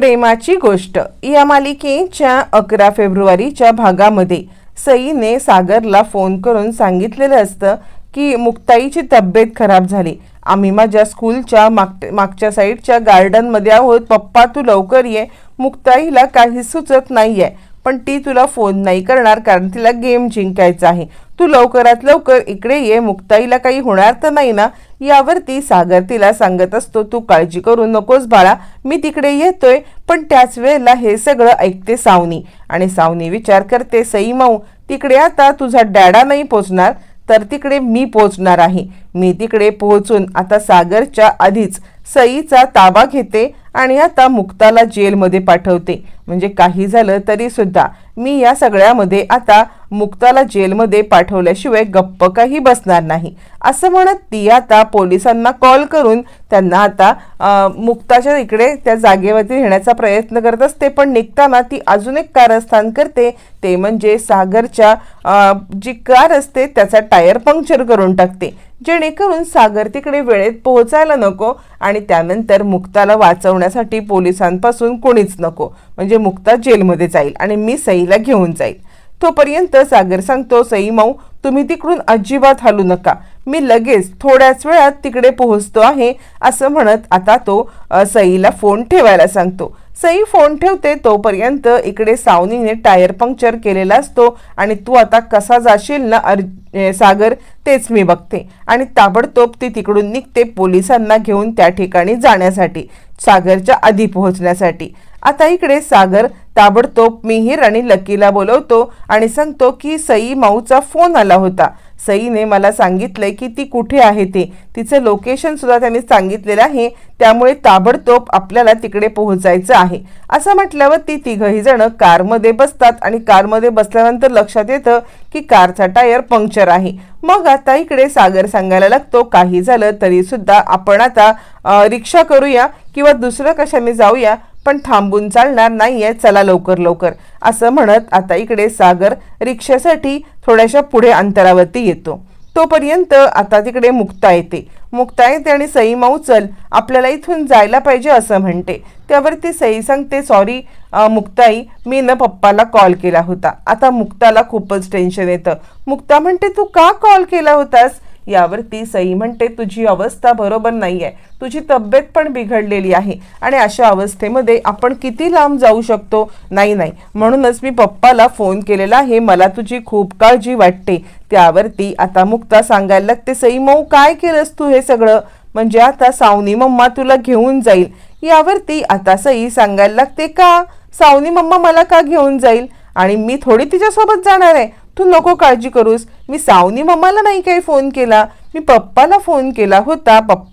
प्रेमाची गोष्ट. या मालिकेच्या अकरा फेब्रुवारीच्या भागामध्ये सईने सागरला फोन करून सांगितलेलं असतं की मुक्ताईची तब्येत खराब झाली. आम्ही माझ्या स्कूलच्या माग मागच्या साईडच्या गार्डनमध्ये आहोत. पप्पा तू लवकर ये. मुक्ताईला काही सुचत नाही आहे पण ती तुला फोन नाही करणार कारण तिला गेम जिंकायचा आहे. तू लवकरात लवकर इकडे ये. मुक्ताईला काही होणार तर नाही ना? यावरती सागर तिला सांगत असतो तू काळजी करू नकोस बाळा मी तिकडे येतोय पण त्याच वेळेला हे सगळं ऐकते सावनी. आणि सावनी विचार करते सई माऊ तिकडे आता तुझा डॅडा नाही पोचणार तर तिकडे मी पोचणार आहे. मी तिकडे पोहोचून आता सागरच्या आधीच सईचा ताबा घेते आणि आता मुक्ताला जेलमध्ये पाठवते. म्हणजे काही झालं तरी सुद्धा मी या सगळ्यामध्ये आता मुक्ताला जेलमध्ये पाठवल्याशिवाय गप्प काही बसणार नाही. असं म्हणत ती आता पोलिसांना कॉल करून त्यांना आता मुक्ताच्या इकडे त्या जागेवरती नेण्याचा प्रयत्न करत असते. पण निघताना ती अजून एक कारस्थान करते. ते म्हणजे सागरच्या जी कार असते त्याचा टायर पंक्चर करून टाकते. जेणेकरून सागर तिकडे वेळेत पोहोचायला नको आणि त्यानंतर मुक्ताला वाचवण्यासाठी पोलिसांपासून कोणीच नको. म्हणजे मुक्ता जेलमध्ये जाईल आणि मी सईला घेऊन जाईल. तोपर्यंत सागर सांगतो सई माऊ तुम्ही तिकडून अजिबात हलू नका. मी लगेच थोड्याच वेळात तिकडे पोहोचतो आहे असं म्हणत आता तो सईला फोन ठेवायला सांगतो. सई फोन ठेवते तोपर्यंत इकडे सावनीने टायर पंक्चर केलेला असतो आणि तू आता कसा जाशील ना अर सागर तेच मी बघते. आणि ताबडतोब ती तिकडून निघते पोलिसांना घेऊन त्या ठिकाणी जाण्यासाठी सागरच्या आधी पोहोचण्यासाठी. आता इकडे सागर ताबडतोब मिहीर आणि लकीला बोलवतो आणि सांगतो की सई माऊचा फोन आला होता. सईने मला सांगितलंय की ती कुठे आहे ते? तिचं लोकेशन सुद्धा त्यांनी सांगितलेलं आहे. त्यामुळे ताबडतोब आपल्याला तिकडे पोहोचायचं आहे. असं म्हटल्यावर ती तिघही जण कारमध्ये बसतात आणि कारमध्ये बसल्यानंतर लक्षात येतं की कारचा टायर पंक्चर आहे. मग आता इकडे सागर सांगायला लागतो काही झालं तरी सुद्धा आपण आता रिक्षा करूया किंवा दुसरं कशाने जाऊया पण थांबून चालणार नाहीये चला लवकर लवकर. असं म्हणत आता इकडे सागर रिक्षासाठी थोड्याशा पुढे अंतरावरती येतो. तोपर्यंत आता तिकडे मुक्ता येते. मुक्ता येते आणि सई माऊ चल. आपल्याला इथून जायला पाहिजे असं म्हणते. त्यावरती सई सांगते सॉरी मुक्ताई मी न पप्पाला कॉल केला होता. आता मुक्ताला खूपच टेन्शन येतं. मुक्ता म्हणते तू का कॉल केला होतास? यावरती सई म्हणते तुझी अवस्था बरोबर नाही आहे तुझी तब्येत पण बिघडलेली आहे. आणि अशा अवस्थेमध्ये आपण किती लांब जाऊ शकतो? नाही नाही. म्हणूनच मी पप्पाला फोन केलेला आहे मला तुझी खूप काळजी वाटते. त्यावरती आता मुक्ता सांगायला लागते सई मऊ काय केलंस तू हे सगळं? म्हणजे आता सावनी मम्मा तुला घेऊन जाईल. यावरती आता सई सांगायला लागते का? सावनी मम्मा मला का घेऊन जाईल? आणि मी थोडी तिच्यासोबत जाणार आहे. तू नको काळजी करूस. मी सावनी मम्माला नाही काही फोन केला. मी पप्पाला फोन केला होता. पप्पा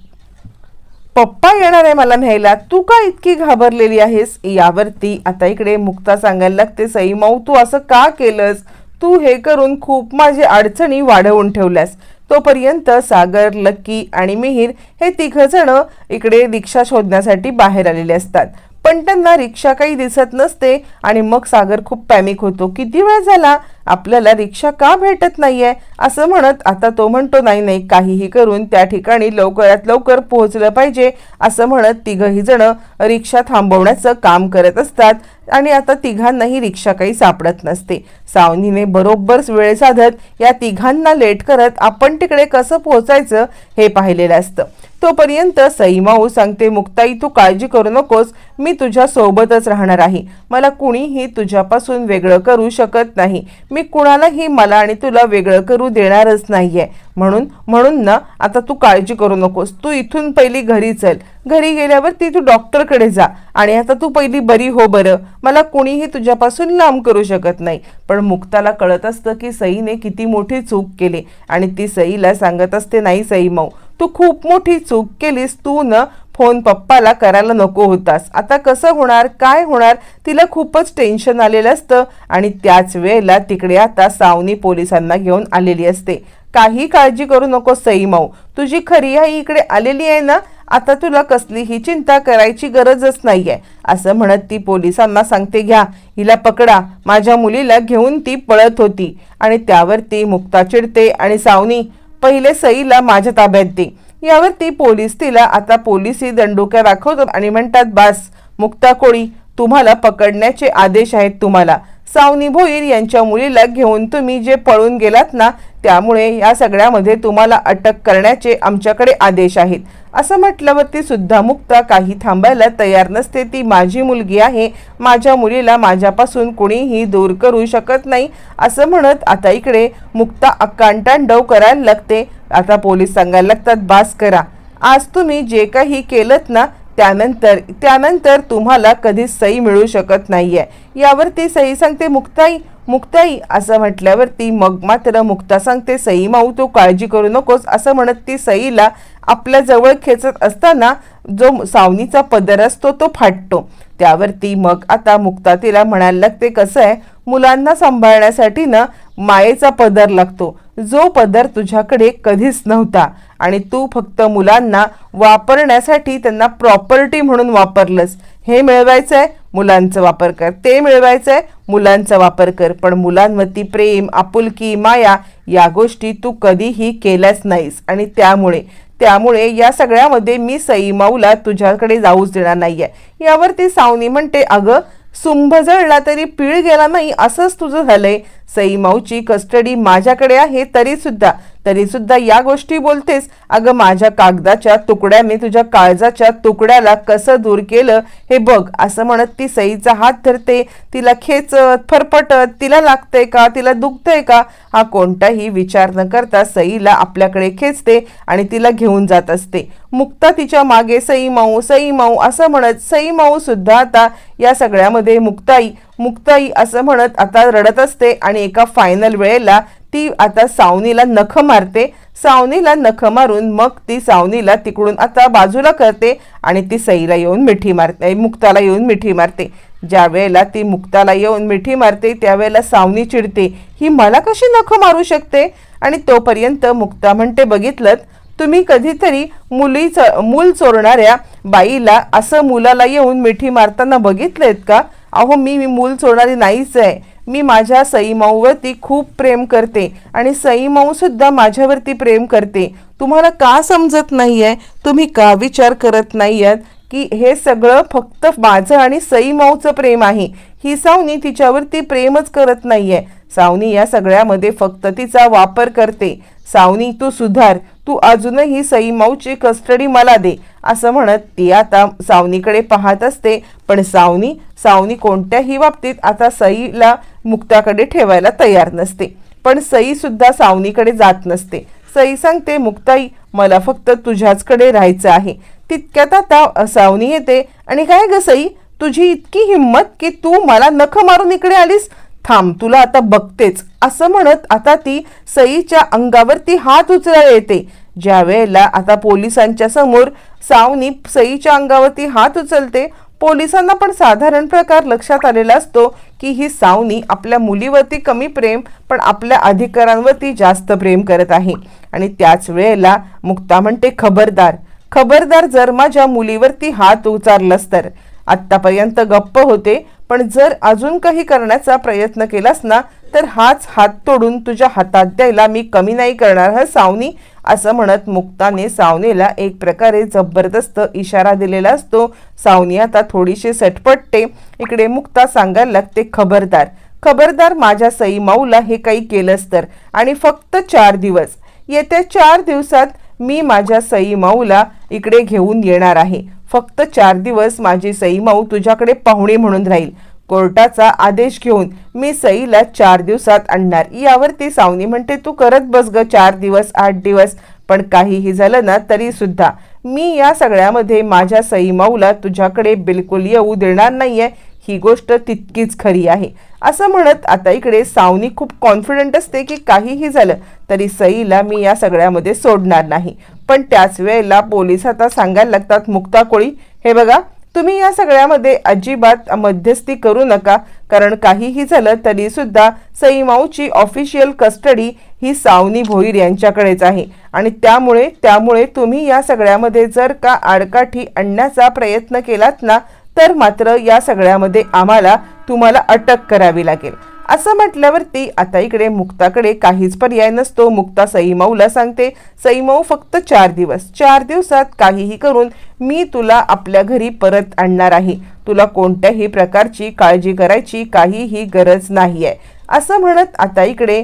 पप्पा येणार आहे मला न्यायला. तू का इतकी घाबरलेली आहेस? यावरती आता इकडे मुक्ता सांगायला लागते सई माऊ तू असं का केलंस? तू हे करून खूप माझी अडचणी वाढवून ठेवल्यास. तोपर्यंत सागर लक्की आणि मिहीर हे तिघजणं इकडे रिक्षा शोधण्यासाठी बाहेर आलेले असतात. पण त्यांना रिक्षा काही दिसत नसते आणि मग सागर खूप पॅनिक होतो. किती वेळ झाला? आपल्याला रिक्षा का भेटत नाहीये? असं म्हणत आता तो म्हणतो नाही नाही काहीही करून त्या ठिकाणी लवकरात लवकर पोहोचलं पाहिजे असं म्हणत तिघही जण रिक्षा थांबवण्याचं काम करत असतात आणि आता तिघांनाही रिक्षा काही सापडत नसते. सावनीने बरोबर वेळ साधत या तिघांना लेट करत आपण तिकडे कसं पोहोचायचं हे पाहिलेलं असतं. तोपर्यंत सईमाऊ सांगते मुक्ताई तू काळजी करू नकोस. मी तुझ्या सोबतच राहणार आहे. मला कुणीही तुझ्यापासून वेगळं करू शकत नाही. मी कुणालाही मला आणि तुला वेगळं करू देणारच नाहीये. म्हणून म्हणून ना आता तू काळजी करू नकोस. तू इथून पहिली घरी चल. घरी गेल्यावर ती तू डॉक्टरकडे जा. आणि आता तू पहिली बरी हो बरं. मला कुणीही तुझ्यापासून लांब करू शकत नाही. पण मुक्ताला कळत असतं की सईने किती मोठी चूक केली. आणि ती सईला सांगत असते नाही सई मऊ. तू खूप मोठी चूक केलीस तू न फोन पप्पाला करायला नको होतास. आता कसं होणार काय होणार? तिला खूपच टेन्शन आलेलं असतं आणि त्याच वेळेला तिकडे आता सावनी पोलिसांना घेऊन आलेली असते. काही काळजी करू नको सई माऊ. तुझी खरी आई इकडे आलेली आहे ना आता तुला कसलीही चिंता करायची गरजच नाही आहे असं म्हणत ती पोलिसांना सांगते घ्या हिला पकडा. माझ्या मुलीला घेऊन ती पळत होती. आणि त्यावर ती मुक्ता चिडते आणि सावनी पहिले सईला माझ्या ताब्यात दे. यावर ती पोलीस तिला आता पोलिसी दंडुक्या दाखवतात आणि म्हणतात बास मुक्ता कोळी तुम्हाला पकडण्याचे आदेश आहेत तुम्हाला. सावनी भोईर यांच्या मुलीला घेऊन तुम्ही जे पळून गेलात ना त्यामुळे या सगळ्यामध्ये तुम्हाला अटक करण्याचे आमच्याकडे आदेश आहेत. असं म्हटल्यावरती सुद्धा मुक्ता काही थांबायला तयार नसते. ती माझी मुलगी आहे. माझ्या मुलीला माझ्यापासून कुणीही दूर करू शकत नाही. असं म्हणत आता इकडे मुक्ता अक्कांटांडव करायला लागते. आता पोलीस सांगायला लागतात बास करा. आज तुम्ही जे काही केलं ना त्यानंतर त्यानंतर तुम्हाला कधीच सही मिळू शकत नाही आहे यावरती सही सांगते मुक्ताई मुक्ताई असं म्हटल्यावरती मग मात्र मुक्ता सांगते सई माऊ तू काळजी करू नकोस असं म्हणत ती सईला आपल्या जवळ खेचत असताना जो सावनीचा पदर असतो तो फाटतो. त्यावरती मग आता मुक्ता तिला म्हणायला लागते कसं आहे? मुलांना सांभाळण्यासाठी ना मायेचा पदर लागतो. जो पदर तुझ्याकडे कधीच नव्हता. आणि तू फक्त मुलांना वापरण्यासाठी त्यांना प्रॉपर्टी म्हणून वापरलंस. हे मिळवायचं आहे मुलांचा वापर कर. ते मिळवायचं आहे मुलांचा वापर कर. पण मुलांवरती प्रेम आपुलकी माया या गोष्टी तू कधीही केल्याच नाहीस. आणि त्यामुळे त्यामुळे या सगळ्यामध्ये मी सई माऊला तुझ्याकडे जाऊच देणार नाही आहे यावरती सावनी म्हणते अगं सुंभ जळला तरी पीळ गेला नाही असंच तुझं झालंय. सई माऊची कस्टडी माझ्याकडे आहे तरी सुद्धा तरी सुद्धा या गोष्टी बोलतेस. अगं माझ्या कागदाच्या तुकड्याने तुझ्या काळजाच्या तुकड्याला कसं दूर केलं हे बघ. असं म्हणत ती सईचा हात धरते. तिला खेचत फरफटत तिला लागतंय का तिला दुखतंय का? हा कोणताही विचार न करता सईला आपल्याकडे खेचते आणि तिला घेऊन जात असते. मुक्ता तिच्यामागे सई माऊ सई माऊ असं म्हणत सई माऊ सुद्धा आता या सगळ्यामध्ये मुक्ताई मुक्ताई असं म्हणत आता रडत असते आणि एका फायनल वेळेला ती आता सावनीला नख मारते. सावनीला नख मारून मग ती सावनीला तिकडून आता बाजूला करते आणि ती सईला येऊन मिठी मारते मुक्ताला येऊन मिठी मारते. ज्या वेळेला ती मुक्ताला येऊन मिठी मारते त्यावेळेला सावनी चिडते. ही मला कशी नख मारू शकते? आणि तोपर्यंत मुक्ता म्हणते बघितलं तुम्ही कधीतरी मुली मूल चोरणाऱ्या बाईला असं मुलाला येऊन मिठी मारताना बघितलेत का? अहो मी मी मूल चोरणारी नाहीच आहे. मी माझ्या सईमाऊवरती खूप प्रेम करते आणि सईमाऊ सुद्धा माझ्यावरती प्रेम करते. तुम्हाला का समजत नाही आहे तुम्ही का विचार करत नाही आहेत की हे सगळं फक्त माझं आणि सईमाऊचं प्रेम आहे. ही सावनी तिच्यावरती प्रेमच करत नाही आहे सावनी या सगळ्यामध्ये फक्त तिचा वापर करते. सावनी तू सुधार. तू अजूनही सई माऊची कस्टडी मला दे असं म्हणत ती आता सावनीकडे पाहत असते. पण सावनी सावनी कोणत्याही बाबतीत आता सईला मुक्ताकडे ठेवायला तयार नसते. पण सई सुद्धा सावनीकडे जात नसते. सई सांगते मुक्ताई मला फक्त तुझ्याचकडे राहायचं आहे. तितक्यात आता सावनी येते. आणि काय ग सई? तुझी इतकी हिंमत की तू मला नख मारून इकडे आलीस? थांब तुला आता बघतेच. असं म्हणत आता ती सईच्या अंगावरती हात उचलायला येते. ज्या वेळेला आता पोलिसांच्या समोर सावनी सईच्या अंगावरती हात उचलते पोलिसांना पण साधारण प्रकार लक्षात आलेला असतो की ही सावनी आपल्या मुलीवरती कमी प्रेम पण आपल्या अधिकारांवरती जास्त प्रेम करत आहे. आणि त्याच वेळेला मुक्ता म्हणते खबरदार खबरदार जर माझ्या मुलीवरती हात उचारलास तर. आत्तापर्यंत गप्प होते पण जर अजून काही करण्याचा प्रयत्न केलास ना तर हाच हात तोडून तुझ्या हातात द्यायला मी कमी नाही करणार हा सावनी? असं म्हणत मुक्ताने सावनीला एक प्रकारे जबरदस्त इशारा दिलेला असतो. सावनी आता थोडीशी सटपटते. इकडे मुक्ता सांगायला लागते खबरदार. खबरदार माझ्या सई माऊला हे काही केलंच तर. आणि फक्त चार दिवस. येत्या चार दिवसात मी माझ्या सई माऊला इकडे घेऊन येणार आहे. फक्त चार दिवस माझी सईमाऊ तुझ्याकडे पाहुणे म्हणून राहील. कोर्टाचा आदेश घेऊन मी सईला चार दिवसात आणणार. यावरती सावनी म्हणते तू करत बस ग चार दिवस आठ दिवस. पण काहीही झालं ना तरी सुद्धा. मी या सगळ्यामध्ये माझ्या सईमाऊला तुझ्याकडे बिलकुल येऊ देणार नाहीये. ही गोष्ट तितकीच खरी आहे. असं म्हणत आता इकडे सावनी खूप कॉन्फिडंट असते की काहीही झालं तरी सईला मी या सगळ्यामध्ये सोडणार नाही. पण त्याच वेळेला पोलीस आता सांगायला लागतात मुक्ता कोळी हे बघा तुम्ही या सगळ्यामध्ये अजिबात मध्यस्थी करू नका. कारण काहीही झालं तरी सुद्धा सईमाऊची ऑफिशियल कस्टडी ही सावनी भोईर यांच्याकडेच आहे. आणि त्यामुळे त्यामुळे तुम्ही या सगळ्यामध्ये जर का आडकाठी आणण्याचा प्रयत्न केलात ना तर मात्र या सगळ्यामध्ये आम्हाला तुम्हाला अटक करावी लागेल. असं म्हटल्यावरती आता इकडे मुक्ताकडे काहीच पर्याय नसतो. मुक्ता सईमाऊला सांगते सईमाऊ फक्त चार दिवस. चार दिवसात काहीही करून मी तुला आपल्या घरी परत आणणार आहे. तुला कोणत्याही प्रकारची काळजी करायची काहीही गरज नाही आहे असं म्हणत आता इकडे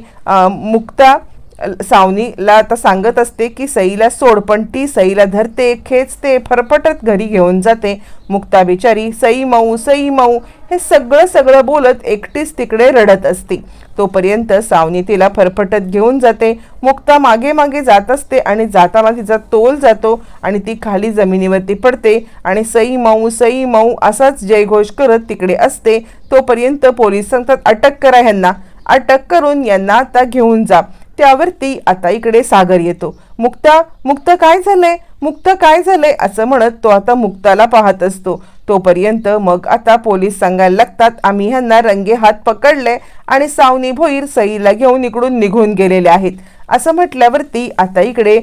मुक्ता सावनीला आता सांगत असते की सईला सोड पण ती सईला धरते खेचते फरफटत घरी घेऊन जाते. मुक्ता बिचारी सई माऊ सई माऊ हे सगळं सगळं बोलत एकटीच तिकडे रडत असते. तोपर्यंत सावनी तिला फरफटत घेऊन जाते. मुक्ता मागे मागे जात असते आणि जाताना तिचा तोल जातो आणि ती खाली जमिनीवरती पडते आणि सई माऊ सई माऊ असाच जयघोष करत तिकडे असते. तोपर्यंत पोलीस सांगतात अटक करा ह्यांना. अटक करून यांना आता घेऊन जा. त्यावरती आता इकडे सागर येतो. मुक्ता मुक्त काय झालंय? मुक्त काय झालंय? असं म्हणत तो आता मुक्ताला पाहत असतो. तोपर्यंत मग आता पोलीस सांगायला लागतात आम्ही ह्यांना रंगे हात पकडले आणि सावनी भोईर सईला घेऊन इकडून निघून गेलेले आहेत. असं म्हटल्यावरती आता इकडे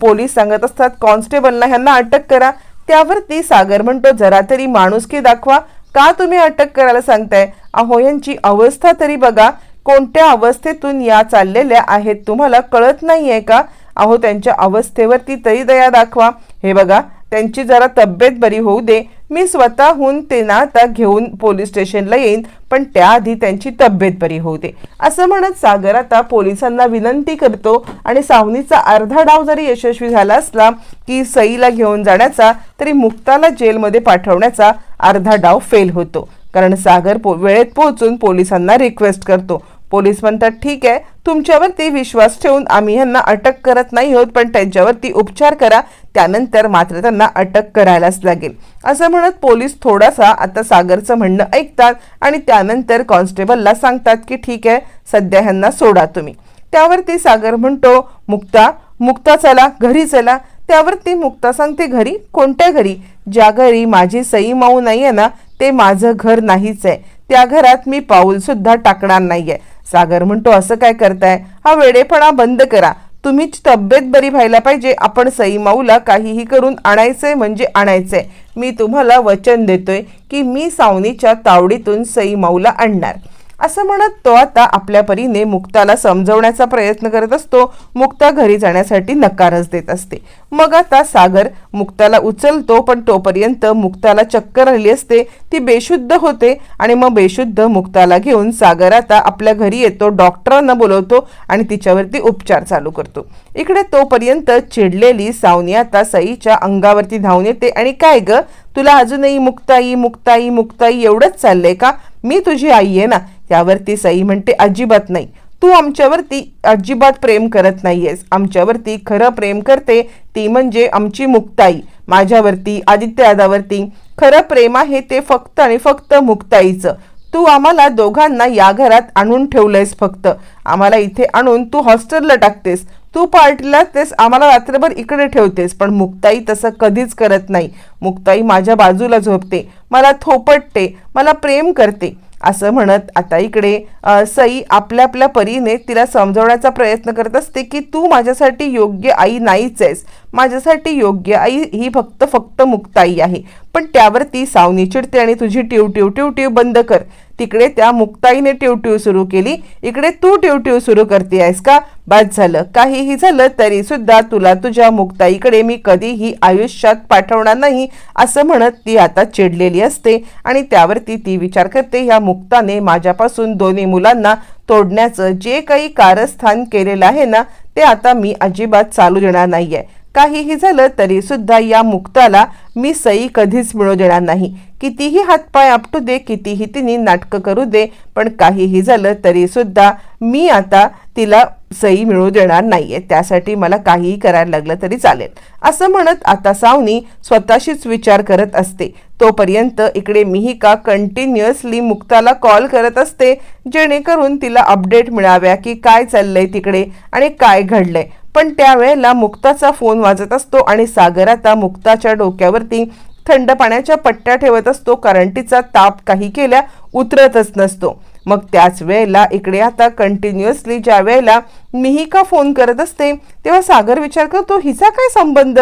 पोलीस सांगत असतात कॉन्स्टेबलना ह्यांना अटक करा. त्यावरती सागर म्हणतो जरा तरी माणुसकी दाखवा. का तुम्ही अटक करायला सांगताय? अहो यांची अवस्था तरी बघा. कोणत्या अवस्थेतून या चाललेल्या आहेत तुम्हाला कळत नाही आहे का? अहो त्यांच्या अवस्थेवरती तरी दया दाखवा. हे बघा त्यांची जरा तब्येत बरी होऊ दे. मी स्वतःहून ते ना आता घेऊन पोलीस स्टेशनला येईन पण त्याआधी त्यांची तब्येत बरी होऊ दे. असं म्हणत सागर आता पोलिसांना विनंती करतो आणि सावनीचा अर्धा डाव जरी यशस्वी झाला असला की सईला घेऊन जाण्याचा तरी मुक्ताला जेलमध्ये पाठवण्याचा अर्धा डाव फेल होतो. कारण सागर पो वेळेत पोहोचून पोलिसांना रिक्वेस्ट करतो. पोलीस म्हणतात ठीक आहे तुमच्यावरती विश्वास ठेवून आम्ही यांना अटक करत नाही आहोत पण त्यांच्यावरती उपचार करा त्यानंतर मात्र त्यांना अटक करायलाच लागेल. असं म्हणत पोलीस थोडासा आता सागरचं म्हणणं ऐकतात आणि त्यानंतर कॉन्स्टेबलला सांगतात की ठीक आहे सध्या ह्यांना सोडा तुम्ही. त्यावरती सागर म्हणतो मुक्ता मुक्ता चला घरी चला. त्यावरती मुक्ता सांगते घरी? कोणत्या घरी? ज्या घरी माझी सई माऊ नाही आहे ना ते माझं घर नाहीच आहे. त्या घरात मी पाऊल सुद्धा टाकणार आहे सागर म्हणतो असं काय करताय? हा वेडेपणा बंद करा. तुम्हीच तब्येत बरी व्हायला पाहिजे. आपण सई माऊला काहीही करून आणायचंय म्हणजे आणायचंय. मी तुम्हाला वचन देतोय की मी सावनीच्या तावडीतून सई माऊला आणणार. असं म्हणत तो आता आपल्या परीने मुक्ताला समजवण्याचा प्रयत्न करत असतो. मुक्ता घरी जाण्यासाठी नकारच देत असते. मग आता सागर मुक्ताला उचलतो पण तोपर्यंत मुक्ताला चक्कर आली असते. ती बेशुद्ध होते आणि मग बेशुद्ध मुक्ताला घेऊन सागर आता आपल्या घरी येतो डॉक्टरांना बोलवतो आणि तिच्यावरती उपचार चालू करतो. इकडे तोपर्यंत चिडलेली सावनी आता सईच्या अंगावरती धावून येते. आणि काय ग? तुला अजूनही मुक्ताई मुक्ताई मुक्ताई एवढंच चाललंय का? मी तुझी आई आहे ना. त्यावरती सई म्हणते अजिबात नाही. तू आमच्यावरती अजिबात प्रेम करत नाहीयेस. आमच्यावरती खरं प्रेम करते ती म्हणजे आमची मुक्ताई. माझ्यावरती आदित्य दादावरती खरं प्रेम आहे ते फक्त आणि फक्त मुक्ताईचं. तू आम्हाला दोघांना या घरात आणून ठेवलंयस फक्त. आम्हाला इथे आणून तू हॉस्टेलला टाकतेस. तू पार्टीला तेस आम्हाला रात्रभर इकडे ठेवतेस. पण मुक्ताई तसं कधीच करत नाही. मुक्ताई माझ्या बाजूला झोपते. मला थोपटते. मला प्रेम करते. असं म्हणत आता इकडे सई आपल्या आपल्या परीने तिला समजवण्याचा प्रयत्न करत असते की तू माझ्यासाठी योग्य आई नाहीच आहेस माझ्यासाठी योग्य आई ही फक्त फक्त मुक्ताई आहे. पण त्यावर ती सावनी चिडते आणि तुझी ट्यू ट्यू टिव बंद कर. तिकडे त्या मुक्ताईने टिव सुरू केली. इकडे तू टिव सुरू करते आहेस का? बाद झालं. काहीही झालं तरी सुद्धा तुला तुझ्या मुक्ताईकडे मी कधीही आयुष्यात पाठवणार नाही असं म्हणत ती आता चिडलेली असते. आणि त्यावरती ती विचार करते ह्या मुक्ताने माझ्यापासून दोन्ही मुलांना तोडण्याचं जे काही कारस्थान केलेलं आहे ना ते आता मी अजिबात चालू देणार नाही आहे काहीही झालं तरी सुद्धा या मुक्ताला मी सई कधीच मिळू देणार नाही. कितीही हातपाय आपटू दे कितीही तिने नाटकं करू दे पण काहीही झालं तरी सुद्धा मी आता तिला सई मिळू देणार नाहीये. त्यासाठी मला काहीही करायला लागलं तरी चालेल. असं म्हणत आता सावनी स्वतःशीच विचार करत असते. तोपर्यंत इकडे मिहिका कंटिन्युअसली मुक्ताला कॉल करत असते जेणेकरून तिला अपडेट मिळाव्या की काय चाललंय तिकडे आणि काय घडलंय. पण त्यावेळेला मुक्ताचा फोन वाजत असतो आणि सागर आता मुक्ताच्या डोक्यावरती थंड पाण्याच्या पट्ट्या ठेवत असतो. कारण तिचा ताप काही केल्या उतरतच नसतो. मग त्याच वेळेला इकडे आता कंटिन्युअसली ज्या वेळेला मिहिका फोन करत असते तेव्हा सागर विचार करतो हिचा काय संबंध?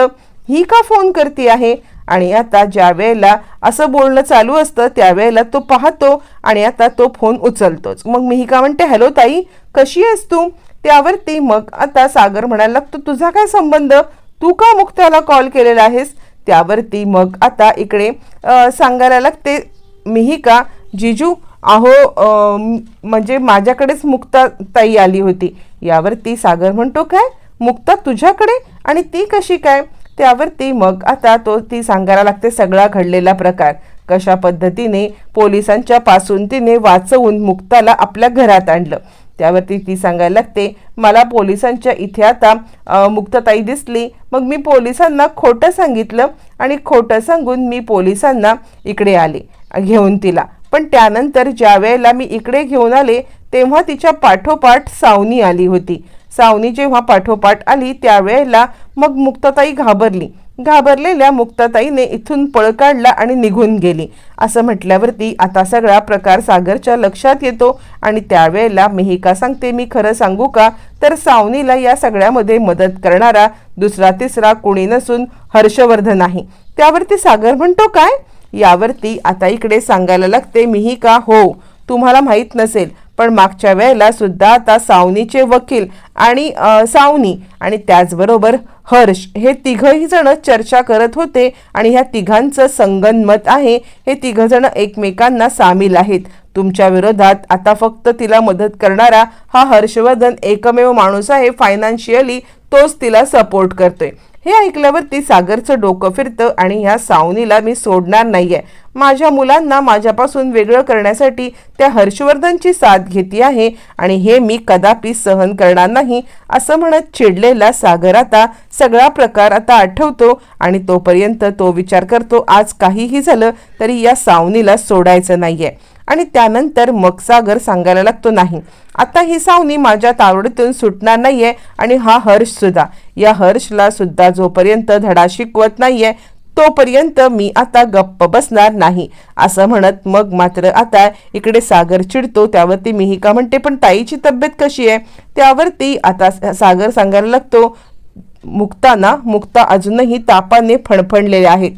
ही का फोन करते आहे? आणि आता ज्या वेळेला असं बोलणं चालू असतं त्यावेळेला तो पाहतो आणि आता तो फोन उचलतोच. मग मिहिका म्हणते हॅलो ताई कशी आहेस तू? त्यावरती मग आता सागर म्हणायला लागतो तुझा काय संबंध? तू का मुक्ताला कॉल केलेला आहेस? त्यावरती मग आता इकडे सांगायला लागते मीही का? जिजू अहो म्हणजे माझ्याकडेच मुक्ता ताई आली होती. यावरती सागर म्हणतो काय? मुक्ता तुझ्याकडे? आणि ती कशी काय? त्यावरती मग आता तो ती सांगायला लागते सगळा घडलेला प्रकार. कशा पद्धतीने पोलिसांच्या पासून तिने वाचवून मुक्ताला आपल्या घरात आणलं. त्यावरती ती सांगायला लागते मला पोलिसांच्या इथे आता मुक्तताई दिसली. मग मी पोलिसांना खोटं सांगितलं आणि खोटं सांगून मी पोलिसांना इकडे आले घेऊन तिला. पण त्यानंतर ज्या वेळेला मी इकडे घेऊन आले तेव्हा तिच्या पाठोपाठ सावनी आली होती. सावनी जेव्हा पाठोपाठ आली त्यावेळेला मग मुक्तताई घाबरली. घाबरलेल्या मुक्ताताईने इथून पळ काढला आणि निघून गेली. असं म्हटल्यावरती आता सगळा प्रकार सागरच्या लक्षात येतो आणि त्यावेळेला मिहिका सांगते मी खरं सांगू का? तर सावनीला या सगळ्यामध्ये मदत करणारा दुसरा तिसरा कोणी नसून हर्षवर्धन आहे. त्यावरती सागर म्हणतो काय? यावरती आता इकडे सांगायला लागते मिहिका हो तुम्हाला माहीत नसेल पण मागच्या वेळेला सुद्धा आता सावनीचे वकील आणि सावनी आणि त्याचबरोबर हर्ष हे तिघही जण चर्चा करत होते आणि ह्या तिघांचं संगनमत आहे. हे तिघजण एकमेकांना सामील आहेत. तुमच्या विरोधात आता फक्त तिला मदत करणारा हा हर्षवर्धन एकमेव माणूस आहे. फायनान्शियली तोच तिला सपोर्ट करतोय. हे ऐकल्यावरती सागरचं डोकं फिरतं आणि ह्या सावनीला मी सोडणार नाहीये. माझ्या मुलांना माझ्यापासून वेगळं करण्यासाठी त्या हर्षवर्धनची साथ घेते आहे आणि हे मी कदापि सहन करणार नाही असं म्हणत चिडलेला सागर आता सगळा प्रकार आता आठवतो आणि तोपर्यंत तो विचार करतो आज काहीही झालं तरी या सावनीला सोडायचं नाहीये. आणि त्यानंतर मग सागर सांगायला लागतो नाही. आता ही सावनी माझ्या तावडीतून सुटणार नाहीये आणि हा हर्ष सुद्धा. या हर्षला सुद्धा जोपर्यंत धडा शिकवत नाहीये तोपर्यंत मी आता गप्प बसणार नाही. असं म्हणत मग मात्र आता इकडे सागर चिडतो. त्यावरती मीही का म्हणते पण ताईची तब्येत कशी आहे? त्यावरती आता सागर सांगायला लागतो मुक्ताना मुक्ता अजूनही तापाने फणफणलेल्या आहेत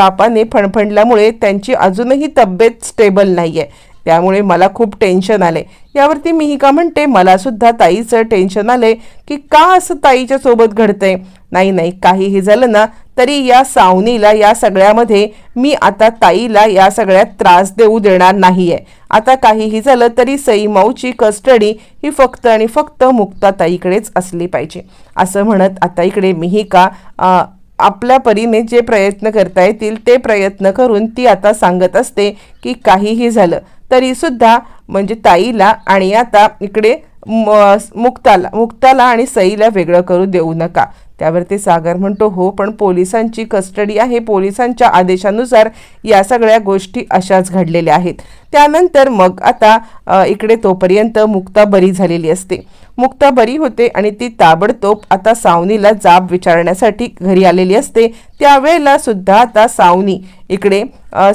तापाने फणफणल्यामुळे त्यांची अजूनही तब्येत स्टेबल नाही आहे त्यामुळे मला खूप टेन्शन आले यावरती मिहिका म्हणते मलासुद्धा ताईचं टेन्शन आले की का असं ताईच्या सोबत घडतंय? नाही नाही काहीही झालं ना तरी या सावनीला या सगळ्यामध्ये मी आता ताईला या सगळ्यात त्रास देऊ देणार नाही आहे आता काहीही झालं तरी सई माऊची कस्टडी ही फक्त आणि फक्त मुक्ता ताईकडेच असली पाहिजे. असं म्हणत आता इकडे मिहिका अं, आपल्या परीने जे प्रयत्न करता येतील ते प्रयत्न करून ती आता सांगत असते की काहीही झालं तरीसुद्धा म्हणजे ताईला आणि आता इकडे म- मुक्ताला मुक्ताला आणि सईला वेगळं करू देऊ नका. त्यावरती सागर म्हणतो हो पण पोलिसांची कस्टडी आहे. पोलिसांच्या आदेशानुसार या सगळ्या गोष्टी अशाच घडलेल्या आहेत. त्यानंतर मग आता इकडे तोपर्यंत मुक्ता बरी झालेली असते. मुक्ता बरी होते आणि ती ताबडतोब आता सावनीला जाब विचारण्यासाठी घरी आलेली असते. त्यावेळेला सुद्धा आता सावनी इकडे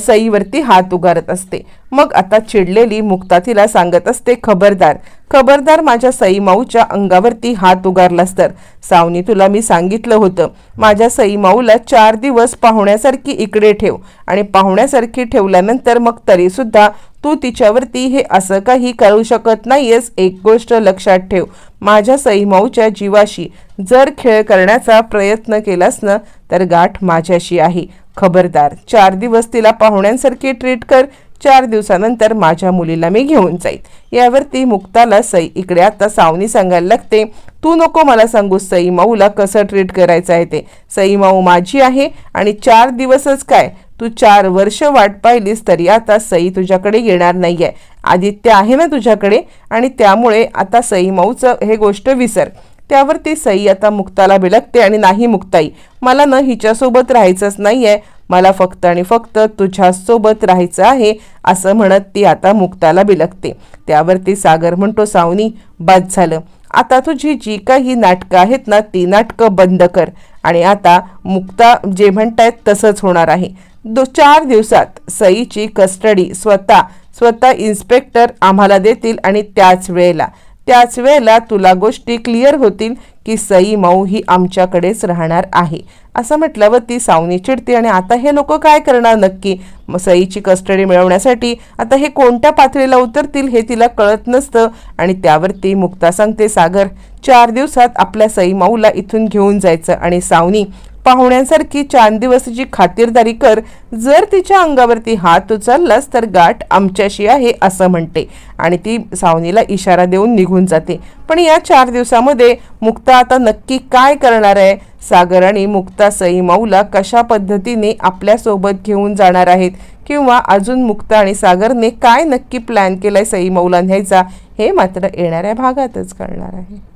सईवरती हात उगारत असते. मग आता चिडलेली मुक्ता तिला सांगत असते खबरदार खबरदार माझ्या सई माऊच्या अंगावरती हात उगारलास तर. सावनी तुला मी सांगितलं होतं माझ्या सई माऊला चार दिवस पाहुण्यासारखी इकडे ठेव आणि पाहुण्यासारखी ठेवल्यानंतर मग तरीसुद्धा तू तिच्यावरती हे असं काही करू शकत नाहीयेस एक गोष्ट लक्षात ठेव. माझ्या सईमाऊच्या जीवाशी जर खेळ करण्याचा प्रयत्न केलास ना तर गाठ माझ्याशी आहे. खबरदार चार दिवस तिला पाहुण्यांसारखी ट्रीट कर. चार दिवसानंतर माझ्या मुलीला मी घेऊन जाईल यावरती मुक्ताला सई इकडे आता सावनी सांगायला लागते तू नको मला सांगू सई माऊला कसं ट्रीट करायचं आहे ते. सई माऊ माझी आहे आणि चार दिवसच काय तू चार वर्ष वाट पाहिलीस तरी आता सई तुझ्याकडे येणार नाहीये. आदित्य आहे ना तुझ्याकडे? आणि त्यामुळे आता सई माऊचं हे गोष्ट विसर. त्यावरती सई आता मुक्ताला बिलकते आणि नाही मुक्ताई. मला ना हिच्यासोबत राहायचंच नाहीये. मला फक्त आणि फक्त तुझ्यासोबत राहायचं आहे असं म्हणत ती आता मुक्ताला बिलकते त्यावरती सागर म्हणतो सावनी बाद झालं. आता तुझी जी काही नाटकं आहेत ना ती नाटकं बंद कर. आणि आता मुक्ता जे म्हणतायत तसंच होणार आहे. दो चार दिवसात सईची कस्टडी स्वतः स्वतः इन्स्पेक्टर आम्हाला देतील आणि त्याच वेळेला त्याच वेळेला तुला गोष्टी क्लिअर होतील की सई मऊ ही आमच्याकडेच राहणार आहे. असं म्हटल्यावर ती सावनी चिडते आणि आता हे लोक काय करणार नक्की? मग सईची कस्टडी मिळवण्यासाठी आता हे कोणत्या पातळीला उतरतील हे तिला कळत नसतं आणि त्यावरती मुक्ता सांगते सागर चार दिवसात आपल्या सई माऊला इथून घेऊन जायचं आणि सावनी पाहुण्यांसारखी चार दिवसाची खातिरदारी कर. जर तिच्या अंगावरती हात उचललास तर गाठ आमच्याशी आहे असं म्हणते. आणि ती सावनीला इशारा देऊन निघून जाते. पण या चार दिवसामध्ये मुक्ता आता नक्की काय करणार आहे? सागर आणि मुक्ता सई माऊला कशा पद्धतीने आपल्यासोबत घेऊन जाणार आहेत? किंवा अजून मुक्ता आणि सागरने काय नक्की प्लॅन केलाय सई मौला न्यायचा? हे मात्र येणाऱ्या भागातच कळणार आहे.